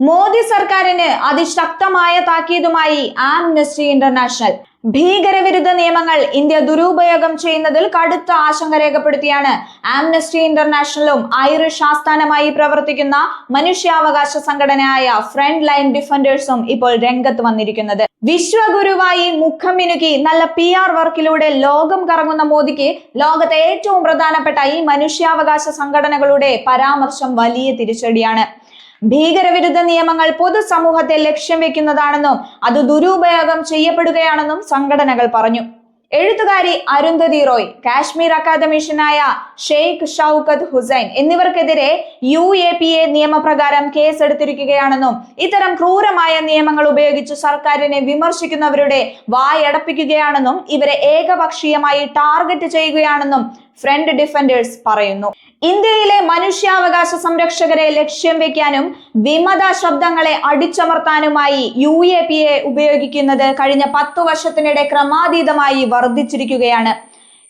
മോദി സർക്കാരിന് അതിശക്തമായ താക്കീതുമായി Amnesty international. ഭീകരവിരുദ്ധ നിയമങ്ങൾ ഇന്ത്യ ദുരുപയോഗം ചെയ്യുന്നതിൽ കടുത്ത ആശങ്ക രേഖപ്പെടുത്തിയാണ് ആംനസ്റ്റി ഇന്റർനാഷണലും ഐറിഷ് ആസ്ഥാനമായി പ്രവർത്തിക്കുന്ന മനുഷ്യാവകാശ സംഘടനയായ ഫ്രണ്ട് ലൈൻ ഡിഫൻഡേഴ്സും ഇപ്പോൾ രംഗത്ത് വന്നിരിക്കുന്നത്. വിശ്വഗുരുവായി മുഖം മിനുക്കി നല്ല പി ആർ വർക്കിലൂടെ ലോകം കറങ്ങുന്ന മോദിക്ക് ലോകത്തെ ഏറ്റവും പ്രധാനപ്പെട്ട ഈ മനുഷ്യാവകാശ സംഘടനകളുടെ പരാമർശം വലിയ തിരിച്ചടിയാണ്. ഭീകരവിരുദ്ധ നിയമങ്ങൾ പൊതുസമൂഹത്തെ ലക്ഷ്യം വെക്കുന്നതാണെന്നും അത് ദുരുപയോഗം ചെയ്യപ്പെടുകയാണെന്നും സംഘടനകൾ പറഞ്ഞു. എഴുത്തുകാരി അരുന്ധതി റോയ് കാശ്മീർ അക്കാദമിഷ്യനായ ഷെയ്ഖ് ഷൌക്കത്ത് ഹുസൈൻ എന്നിവർക്കെതിരെ യു എ പി എ നിയമപ്രകാരം കേസെടുത്തിരിക്കുകയാണെന്നും ഇത്തരം ക്രൂരമായ നിയമങ്ങൾ ഉപയോഗിച്ച് സർക്കാരിനെ വിമർശിക്കുന്നവരുടെ വായടപ്പിക്കുകയാണെന്നും ഇവരെ ഏകപക്ഷീയമായി ടാർഗറ്റ് ചെയ്യുകയാണെന്നും ഫ്രണ്ട് ഡിഫൻഡേഴ്സ് പറയുന്നു. ഇന്ത്യയിലെ മനുഷ്യാവകാശ സംരക്ഷകരെ ലക്ഷ്യം വെക്കാനും വിമത ശബ്ദങ്ങളെ അടിച്ചമർത്താനുമായി യു എ പി എ ഉപയോഗിക്കുന്നത് കഴിഞ്ഞ പത്തു വർഷത്തിനിടെ ക്രമാതീതമായി വർദ്ധിച്ചിരിക്കുകയാണ്.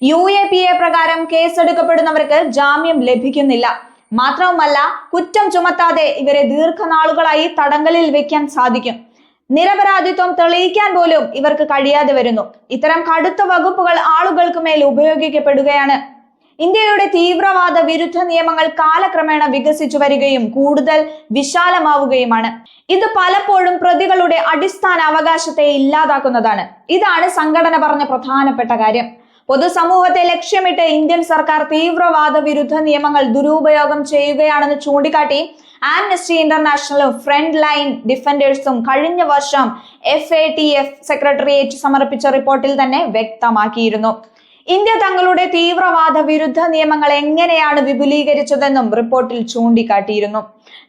യു എ പി എ പ്രകാരം കേസെടുക്കപ്പെടുന്നവർക്ക് ജാമ്യം ലഭിക്കുന്നില്ല. മാത്രവുമല്ല കുറ്റം ചുമത്താതെ ഇവരെ ദീർഘനാളുകളായി തടങ്കലിൽ വെക്കാൻ സാധിക്കും. നിരപരാധിത്വം തെളിയിക്കാൻ പോലും ഇവർക്ക് കഴിയാതെ വരുന്നു. ഇത്തരം കടുത്ത വകുപ്പുകൾ ആളുകൾക്ക് മേൽ ഉപയോഗിക്കപ്പെടുകയാണ്. ഇന്ത്യയുടെ തീവ്രവാദ വിരുദ്ധ നിയമങ്ങൾ കാലക്രമേണ വികസിച്ചു വരികയും കൂടുതൽ വിശാലമാവുകയുമാണ്. ഇത് പലപ്പോഴും പ്രതികളുടെ അടിസ്ഥാന അവകാശത്തെ ഇല്ലാതാക്കുന്നതാണ്. ഇതാണ് സംഘടന പറഞ്ഞ പ്രധാനപ്പെട്ട കാര്യം. പൊതുസമൂഹത്തെ ലക്ഷ്യമിട്ട് ഇന്ത്യൻ സർക്കാർ തീവ്രവാദ വിരുദ്ധ നിയമങ്ങൾ ദുരുപയോഗം ചെയ്യുകയാണെന്ന് ചൂണ്ടിക്കാട്ടി ആംനസ്റ്റി ഇന്റർനാഷണലും ഫ്രണ്ട് ലൈൻ ഡിഫൻഡേഴ്സും കഴിഞ്ഞ വർഷം എഫ് സെക്രട്ടേറിയറ്റ് സമർപ്പിച്ച റിപ്പോർട്ടിൽ തന്നെ വ്യക്തമാക്കിയിരുന്നു. ഇന്ത്യ തങ്ങളുടെ തീവ്രവാദ വിരുദ്ധ നിയമങ്ങൾ എങ്ങനെയാണ് വിപുലീകരിച്ചതെന്നും റിപ്പോർട്ടിൽ ചൂണ്ടിക്കാട്ടിയിരുന്നു.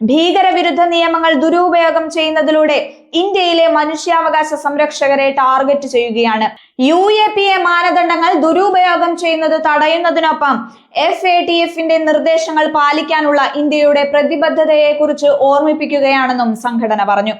ഭീകരവിരുദ്ധ നിയമങ്ങൾ ദുരുപയോഗം ചെയ്യുന്നതിലൂടെ ഇന്ത്യയിലെ മനുഷ്യാവകാശ സംരക്ഷകരെ ടാർഗറ്റ് ചെയ്യുകയാണ്. യു എ പി എ മാനദണ്ഡങ്ങൾ ദുരുപയോഗം ചെയ്യുന്നത് തടയുന്നതിനൊപ്പം എഫ് എ ടി എഫിന്റെ നിർദ്ദേശങ്ങൾ പാലിക്കാനുള്ള ഇന്ത്യയുടെ പ്രതിബദ്ധതയെക്കുറിച്ച് ഓർമ്മിപ്പിക്കുകയാണെന്നും സംഘടന പറഞ്ഞു.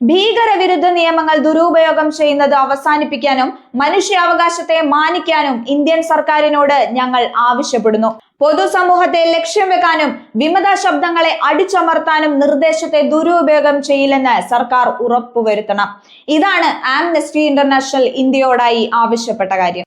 ഭീകരവിരുദ്ധ നിയമങ്ങൾ ദുരുപയോഗം ചെയ്യുന്നത് അവസാനിപ്പിക്കാനും മനുഷ്യാവകാശത്തെ മാനിക്കാനും ഇന്ത്യൻ സർക്കാരിനോട് ഞങ്ങൾ ആവശ്യപ്പെടുന്നു. പൊതുസമൂഹത്തെ ലക്ഷ്യം വെക്കാനും വിമത ശബ്ദങ്ങളെ അടിച്ചമർത്താനും നിർദ്ദേശത്തെ ദുരുപയോഗം ചെയ്യില്ലെന്ന് സർക്കാർ ഉറപ്പുവരുത്തണം. ഇതാണ് ആംനെസ്റ്റി ഇന്റർനാഷണൽ ഇന്ത്യയോടായി ആവശ്യപ്പെട്ട കാര്യം.